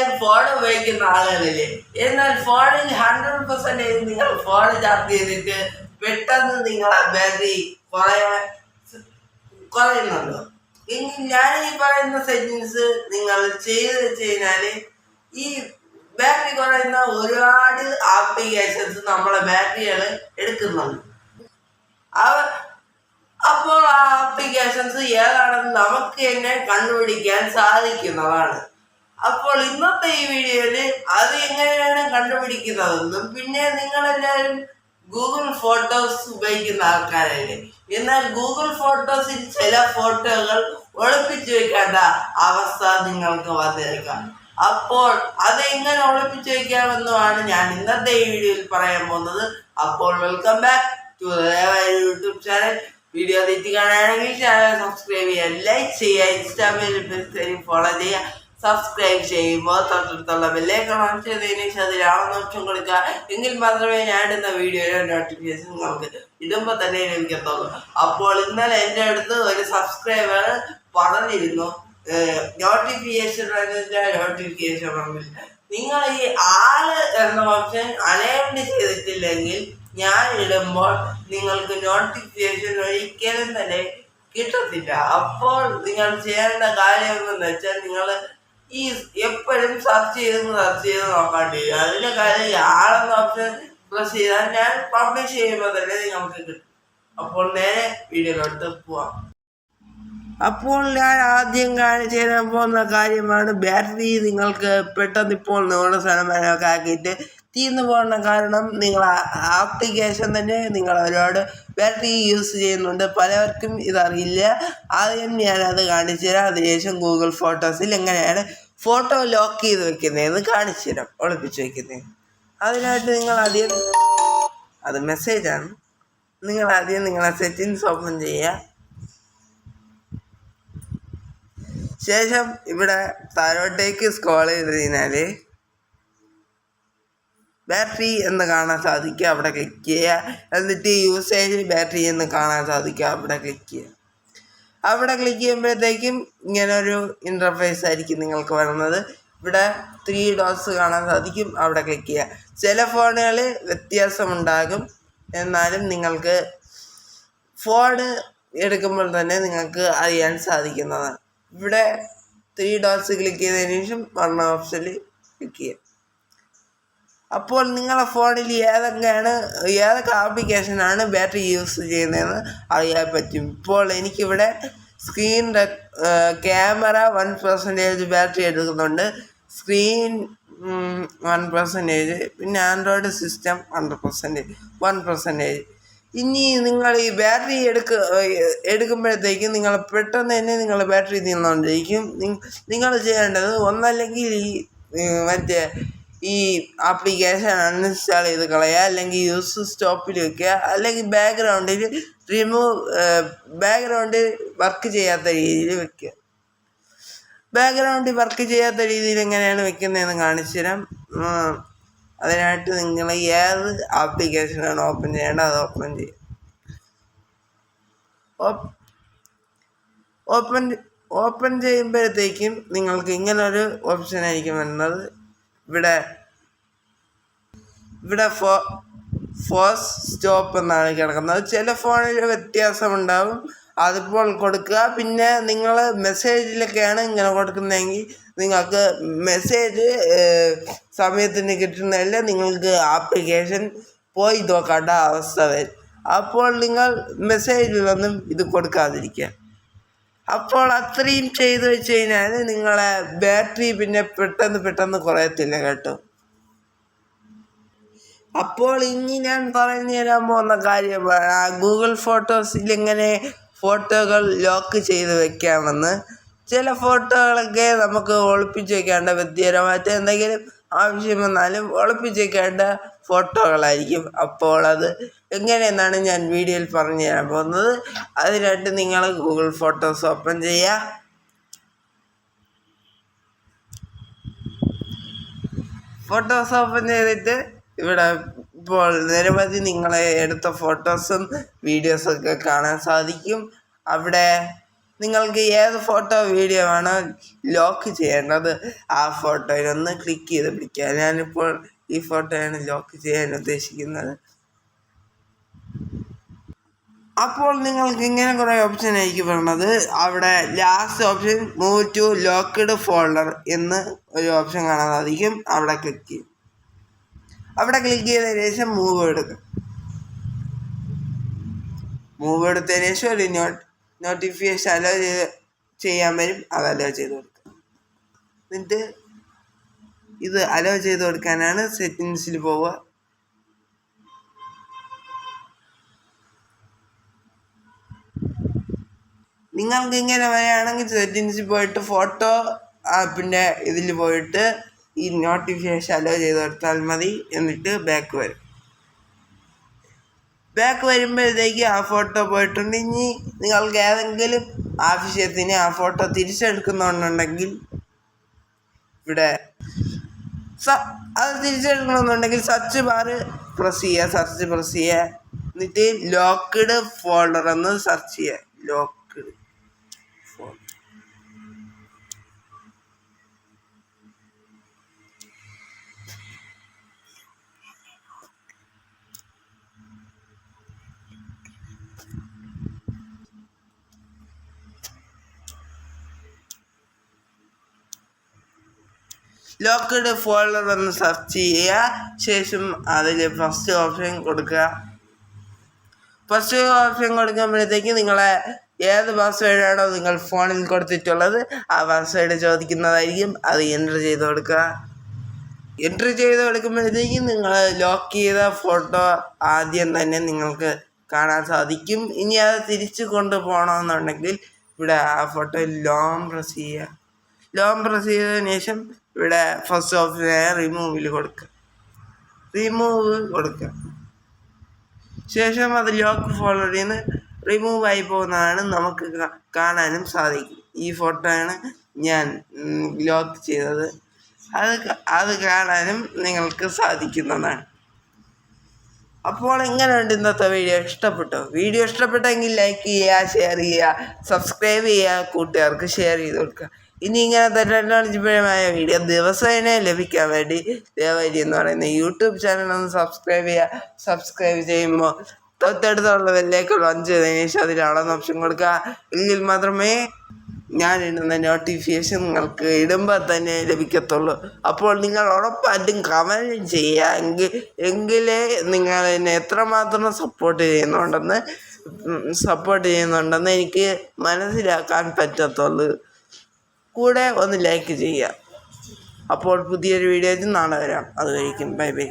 എല്ലാവരും ഫോൺ ഉപയോഗിക്കുന്ന ആളുകളില്ലേ? എന്നാൽ ഫോണിൽ ഹൺഡ്രഡ് പെർസെന്റേജ് നിങ്ങൾ ഫോൺ ചാർജ് ചെയ്തിട്ട് പെട്ടെന്ന് നിങ്ങളെ ബാറ്ററി കുറയാൻ കുറയുന്നുണ്ടോ? ഇനി ഞാൻ ഈ പറയുന്ന സെറ്റിങ്സ് നിങ്ങൾ ചെയ്ത് വെച്ച് കഴിഞ്ഞാൽ ഈ ബാറ്ററി കുറയുന്ന ഒരുപാട് ആപ്ലിക്കേഷൻസ് നമ്മളെ ബാറ്ററികൾ എടുക്കുന്നുണ്ട്. അവ അപ്പോൾ ആ ആപ്ലിക്കേഷൻസ് ഏതാണെന്ന് നമുക്ക് തന്നെ കണ്ടുപിടിക്കാൻ സാധിക്കുന്നതാണ്. അപ്പോൾ ഇന്നത്തെ ഈ വീഡിയോയിൽ അത് എങ്ങനെയാണ് കണ്ടുപിടിക്കുന്നതെന്നും പിന്നെ നിങ്ങളെല്ലാവരും ഗൂഗിൾ ഫോട്ടോസ് ഉപയോഗിക്കുന്ന ആൾക്കാരല്ലേ? എന്നാൽ ഗൂഗിൾ ഫോട്ടോസിൽ ചില ഫോട്ടോകൾ ഒളിപ്പിച്ചു വെക്കേണ്ട അവസ്ഥ നിങ്ങൾക്ക് വന്നേക്കാം അപ്പോൾ അത് എങ്ങനെ ഒളിപ്പിച്ചു വെക്കാമെന്നുമാണ് ഞാൻ ഇന്നത്തെ ഈ വീഡിയോയിൽ പറയാൻ പോകുന്നത്. അപ്പോൾ welcome back to YouTube channel video തെറ്റി കാണുകയാണെങ്കിൽ ചാനൽ സബ്സ്ക്രൈബ് ചെയ്യുക ലൈക്ക് ചെയ്യുക ഇൻസ്റ്റാഗ്രാമിൽ ഫോളോ ചെയ്യുക. സബ്സ്ക്രൈബ് ചെയ്യുമ്പോൾ തൊട്ടടുത്തുള്ള ബെല്ലേക്ക് ഓൺ ചെയ്തതിന് ശേഷം അതിലാണെന്ന് ഓപ്ഷൻ കൊടുക്കുക. എങ്കിൽ മാത്രമേ ഞാൻ ഇടുന്ന വീഡിയോയുടെ നോട്ടിഫിക്കേഷൻ നമുക്ക് ഇടുമ്പോൾ തന്നെ ലഭിക്കത്തുള്ളൂ അപ്പോൾ ഇന്നലെ എന്റെ അടുത്ത് ഒരു സബ്സ്ക്രൈബർ പറഞ്ഞിരുന്നു. നോട്ടിഫിക്കേഷൻ നോട്ടിഫിക്കേഷൻ നിങ്ങൾ ഈ ആൾ എന്ന ഓപ്ഷൻ അനേബിൾ ചെയ്തിട്ടില്ലെങ്കിൽ ഞാൻ ഇടുമ്പോൾ നിങ്ങൾക്ക് നോട്ടിഫിക്കേഷൻ ഒരിക്കലും തന്നെ കിട്ടത്തില്ല. അപ്പോൾ നിങ്ങൾ ചെയ്യേണ്ട കാര്യം എന്ന് വെച്ചാൽ നിങ്ങൾ ഈ എപ്പോഴും സെർച്ച് ചെയ്ത് സെർച്ച് ചെയ്ത് നോക്കാണ്ട്. വരും അതിന്റെ കാര്യം ആളെന്ന് ഓപ്ഷൻ പ്രസ് ചെയ്താൽ ഞാൻ പബ്ലിഷ് ചെയ്യുമ്പോൾ തന്നെ നമുക്ക് കിട്ടും. അപ്പോൾ നേരെ വീഡിയോയിലോട്ട് പോവാം. അപ്പോൾ ഞാൻ ആദ്യം കാണിച്ചു തരാൻ പോകുന്ന കാര്യമാണ് ബാറ്ററി നിങ്ങൾക്ക് പെട്ടെന്ന് ഇപ്പോൾ നിങ്ങളുടെ സ്ഥലം സ്ഥലമൊക്കെ ആക്കിയിട്ട് തീർന്നു പോകുന്ന കാരണം നിങ്ങൾ ആപ്ലിക്കേഷൻ തന്നെ നിങ്ങൾ ഒരുപാട് ബാറ്ററി യൂസ് ചെയ്യുന്നുണ്ട്. പലവർക്കും ഇതറിയില്ല. ആദ്യം ഞാനത് കാണിച്ചു തരാം. അതിനുശേഷം ഗൂഗിൾ ഫോട്ടോസിൽ എങ്ങനെയാണ് ഫോട്ടോ ലോക്ക് ചെയ്ത് വെക്കുന്നതെന്ന് കാണിച്ചു തരാം. ഒളിപ്പിച്ച് വെക്കുന്നത് അതിനായിട്ട് നിങ്ങൾ ആദ്യം അത് മെസ്സേജാണ് നിങ്ങൾ ആദ്യം നിങ്ങളെ സെറ്റിങ്സ് ഓപ്പൺ ചെയ്യുക. ശേഷം ഇവിടെ താഴോട്ടേക്ക് സ്ക്രോൾ ചെയ്ത് കഴിഞ്ഞാൽ ബാറ്ററി എന്ന് കാണാൻ സാധിക്കുക അവിടെ ക്ലിക്ക് ചെയ്യുക. എന്നിട്ട് യൂസേജ് ബാറ്ററി എന്ന് കാണാൻ സാധിക്കുക അവിടെ ക്ലിക്ക് ചെയ്യുക. അവിടെ ക്ലിക്ക് ചെയ്യുമ്പോഴത്തേക്കും ഇങ്ങനെ ഒരു ഇന്റർഫേസ് ആയിരിക്കും നിങ്ങൾക്ക് വരുന്നത്. ഇവിടെ ത്രീ ഡോസ് കാണാൻ സാധിക്കും അവിടെ ക്ലിക്ക് ചെയ്യുക. ചില ഫോണുകളിൽ വ്യത്യാസമുണ്ടാകും. എന്നാലും നിങ്ങൾക്ക് ഫോൺ എടുക്കുമ്പോൾ തന്നെ നിങ്ങൾക്ക് അറിയാൻ സാധിക്കുന്നതാണ്. ഇവിടെ ത്രീ ഡോസ് ക്ലിക്ക് ചെയ്തതിന് ശേഷം വൺ ഓപ്ഷനിൽ ക്ലിക്ക് ചെയ്യുക. അപ്പോൾ നിങ്ങളെ ഫോണിൽ ഏതൊക്കെയാണ് ഏതൊക്കെ ആപ്ലിക്കേഷനാണ് ബാറ്ററി യൂസ് ചെയ്യുന്നതെന്ന് അറിയാൻ പറ്റും. ഇപ്പോൾ എനിക്കിവിടെ screen camera one percentage battery എടുക്കുന്നുണ്ട്. സ്ക്രീൻ വൺ പെർസെന്റേജ് പിന്നെ Android system hundred percentage one percentage. ഇനി നിങ്ങൾ ഈ ബാറ്ററി എടുക്ക എടുക്കുമ്പോഴത്തേക്കും നിങ്ങൾ പെട്ടെന്ന് തന്നെ നിങ്ങൾ ബാറ്ററി തിന്നുകൊണ്ടിരിക്കും. നിങ്ങൾ ചെയ്യേണ്ടത് ഒന്നല്ലെങ്കിൽ ഈ മറ്റേ ഈ ആപ്ലിക്കേഷൻ അൺഇൻസ്റ്റാൾ ചെയ്ത് കളയുക അല്ലെങ്കിൽ യൂസ് സ്റ്റോപ്പിൽ വെക്കുക അല്ലെങ്കിൽ ബാക്ക്ഗ്രൗണ്ടിൽ റിമൂവ് ബാക്ക്ഗ്രൗണ്ടിൽ വർക്ക് ചെയ്യാത്ത രീതിയിൽ വെക്കുക ബാക്ക്ഗ്രൗണ്ടിൽ വർക്ക് ചെയ്യാത്ത രീതിയിൽ എങ്ങനെയാണ് വെക്കുന്നതെന്ന് കാണിച്ചു തരാം. അതിനായിട്ട് നിങ്ങൾ ഏത് ആപ്ലിക്കേഷനാണ് ഓപ്പൺ ചെയ്യേണ്ടത് അത് ഓപ്പൺ ചെയ്യുക ഓപ്പൺ ഓപ്പൺ ചെയ്യുമ്പോഴത്തേക്കും നിങ്ങൾക്ക് ഇങ്ങനൊരു ഓപ്ഷൻ ആയിരിക്കും വരുന്നത്. ഇവിടെ ഇവിടെ ഫോ ഫോസ് സ്റ്റോപ്പ് എന്നാണ് കിടക്കുന്നത്. ചില ഫോണിൽ വ്യത്യാസമുണ്ടാവും. അതിപ്പോൾ കൊടുക്കുക. പിന്നെ നിങ്ങൾ മെസ്സേജിലൊക്കെയാണ് ഇങ്ങനെ കൊടുക്കുന്നതെങ്കിൽ നിങ്ങൾക്ക് മെസ്സേജ് സമയത്തിന് കിട്ടുന്നതല്ല നിങ്ങൾക്ക് ആപ്ലിക്കേഷൻ പോയി നോക്കേണ്ട അവസ്ഥ വരും. അപ്പോൾ നിങ്ങൾ മെസ്സേജിലൊന്നും ഇത് കൊടുക്കാതിരിക്കുക. അപ്പോൾ അത്രയും ചെയ്തു വെച്ച് കഴിഞ്ഞാൽ നിങ്ങളെ ബാറ്ററി പിന്നെ പെട്ടെന്ന് പെട്ടെന്ന് കുറയത്തില്ല കേട്ടോ. അപ്പോൾ ഇനി ഞാൻ പറഞ്ഞു തരാൻ പോകുന്ന കാര്യം ഗൂഗിൾ ഫോട്ടോസിൽ എങ്ങനെ ഫോട്ടോകൾ ലോക്ക് ചെയ്ത് വെക്കാമെന്ന്. ചില ഫോട്ടോകളൊക്കെ നമുക്ക് ഒളിപ്പിച്ച് വെക്കേണ്ട വ്യക്തിപരമായിട്ട് എന്തെങ്കിലും ആവശ്യം വന്നാലും ഒളിപ്പിച്ച് വെക്കേണ്ട ഫോട്ടോകളായിരിക്കും. അപ്പോൾ അത് എങ്ങനെയെന്നാണ് ഞാൻ വീഡിയോയിൽ പറഞ്ഞു തരാൻ പോകുന്നത്. അതിനായിട്ട് നിങ്ങൾ ഗൂഗിൾ ഫോട്ടോസ് ഓപ്പൺ ചെയ്യുക ഫോട്ടോസ് ഓപ്പൺ ചെയ്തിട്ട് ഇവിടെ ഇപ്പോൾ നിരവധി നിങ്ങളെ എടുത്ത ഫോട്ടോസും വീഡിയോസൊക്കെ കാണാൻ സാധിക്കും. അവിടെ നിങ്ങൾക്ക് ഏത് ഫോട്ടോ വീഡിയോ ആണോ ലോക്ക് ചെയ്യേണ്ടത് ആ ഫോട്ടോയിൽ ഒന്ന് ക്ലിക്ക് ചെയ്ത് പിടിക്കുക. ഞാനിപ്പോൾ ഈ ഫോട്ടോയാണ് ലോക്ക് ചെയ്യാൻ ഉദ്ദേശിക്കുന്നത്. അപ്പോൾ നിങ്ങൾക്ക് ഇങ്ങനെ കുറേ ഓപ്ഷൻ ആയിരിക്കും വരുന്നത് അവിടെ last option move to locked folder എന്ന് ഒരു ഓപ്ഷൻ കാണാൻ സാധിക്കും അവിടെ ക്ലിക്ക് ചെയ്യും. അവിടെ ക്ലിക്ക് ചെയ്തതിന് ശേഷം മൂവ് എടുക്കും. മൂവ് എടുത്തതിന് ശേഷം ഒരു നോട്ട് നോട്ടിഫിക്കേഷൻ അലോ ചെയ്ത് ചെയ്യാൻ വരും. അത് അലോ ചെയ്ത് കൊടുക്കുക. എന്നിട്ട് ഇത് അലോ ചെയ്ത് കൊടുക്കാനാണ് സെറ്റിങ്സിൽ പോവുക. നിങ്ങൾക്ക് ഇങ്ങനെ വരികയാണെങ്കിൽ സെറ്റിങ്സിൽ പോയിട്ട് ഫോട്ടോ ആപ്പിന്റെ ഇതിൽ പോയിട്ട് ഈ നോട്ടിഫിക്കേഷൻ അലോ ചെയ്ത് കൊടുത്താൽ മതി എന്നിട്ട് ബാക്ക് വരും. ബാക്ക് വരുമ്പോഴത്തേക്ക് ആ ഫോട്ടോ പോയിട്ടുണ്ടെങ്കിൽ നിങ്ങൾക്ക് ഏതെങ്കിലും ആവശ്യത്തിന് ആ ഫോട്ടോ തിരിച്ചെടുക്കുന്നുണ്ടെങ്കിൽ ഇവിടെ സ അത് തിരിച്ചെടുക്കണമെന്നുണ്ടെങ്കിൽ സെർച്ച് ബാറ് പ്രസ് ചെയ്യുക സെർച്ച് പ്രസ് ചെയ്യുക. എന്നിട്ട് ലോക്ക്ഡ് ഫോൾഡർ എന്ന് സെർച്ച് ചെയ്യുക. ലോക്ക്ഡ് ഫോൾഡർ ലോക്ക്ഡ് ഫോൾഡർ എന്ന് സെർച്ച് ചെയ്യുക. ശേഷം അതിൽ ഫസ്റ്റ് ഓപ്ഷൻ കൊടുക്കുക. ഫസ്റ്റ് ഓപ്ഷൻ കൊടുക്കുമ്പോഴത്തേക്ക് നിങ്ങളെ ഏത് പാസ്വേഡാണോ നിങ്ങൾ ഫോണിൽ കൊടുത്തിട്ടുള്ളത് ആ പാസ്വേഡ് ചോദിക്കുന്നതായിരിക്കും. അത് എന്റർ ചെയ്ത് കൊടുക്കുക. എന്റർ ചെയ്ത് കൊടുക്കുമ്പോഴത്തേക്ക് നിങ്ങൾ ലോക്ക് ചെയ്ത ഫോട്ടോ ആദ്യം തന്നെ നിങ്ങൾക്ക് കാണാൻ സാധിക്കും. ഇനി അത് തിരിച്ച് കൊണ്ടുപോകണമെന്നുണ്ടെങ്കിൽ ഇവിടെ ആ ഫോട്ടോ ലോങ് പ്രസ് ചെയ്യുക. ലോങ് പ്രസ് ചെയ്തതിന് ശേഷം ഇവിടെ ഫസ്റ്റ് ഓപ്ഷനായ റിമൂവിൽ കൊടുക്കുക റിമൂവ് കൊടുക്കുക ശേഷം അത് ലോക്ക് ഫോൾഡറിൽ നിന്ന് റിമൂവ് ആയി പോകുന്നതാണ് നമുക്ക് കാണാനും സാധിക്കും. ഈ ഫോട്ടോയാണ് ഞാൻ ലോക്ക് ചെയ്തത്. അത് അത് കാണാനും നിങ്ങൾക്ക് സാധിക്കുന്നതാണ്. അപ്പോൾ എങ്ങനെയുണ്ട് ഇന്നത്തെ വീഡിയോ ഇഷ്ടപ്പെട്ടോ? വീഡിയോ ഇഷ്ടപ്പെട്ടെങ്കിൽ ലൈക്ക് ചെയ്യുക ഷെയർ ചെയ്യുക സബ്സ്ക്രൈബ് ചെയ്യുക കൂട്ടുകാർക്ക് ഷെയർ ചെയ്ത് കൊടുക്കുക. ഇനി ഇങ്ങനത്തെ ടെക്നോളജിപരമായ വീഡിയോ ദിവസേന ലഭിക്കാൻ വേണ്ടി ദേവരി എന്ന് പറയുന്ന. യൂട്യൂബ് ചാനൽ ഒന്ന് സബ്സ്ക്രൈബ് ചെയ്യുക സബ്സ്ക്രൈബ് ചെയ്യുമ്പോൾ തൊട്ടടുത്തുള്ള ബെല്ലേക്കുള്ള അഞ്ച് ചെയ്തതിന് ശേഷം അതിൽ അളന്ന് ഓപ്ഷൻ കൊടുക്കുക. എങ്കിൽ മാത്രമേ ഞാൻ ഇടുന്ന നോട്ടിഫിക്കേഷൻ നിങ്ങൾക്ക് ഇടുമ്പോൾ തന്നെ ലഭിക്കത്തുള്ളൂ. അപ്പോൾ നിങ്ങൾ ഉറപ്പായിട്ടും കമന്റ് ചെയ്യുക എങ്കിൽ എങ്കിലേ നിങ്ങൾ എന്നെ എത്രമാത്രം സപ്പോർട്ട് ചെയ്യുന്നുണ്ടെന്ന് സപ്പോർട്ട് ചെയ്യുന്നുണ്ടെന്ന് എനിക്ക് മനസ്സിലാക്കാൻ പറ്റത്തുള്ളൂ. കൂടെ ഒന്ന് ലൈക്ക് ചെയ്യുക. അപ്പോൾ പുതിയൊരു വീഡിയോ നാളെ വരാം. അതുവരെയും ബൈ ബൈ.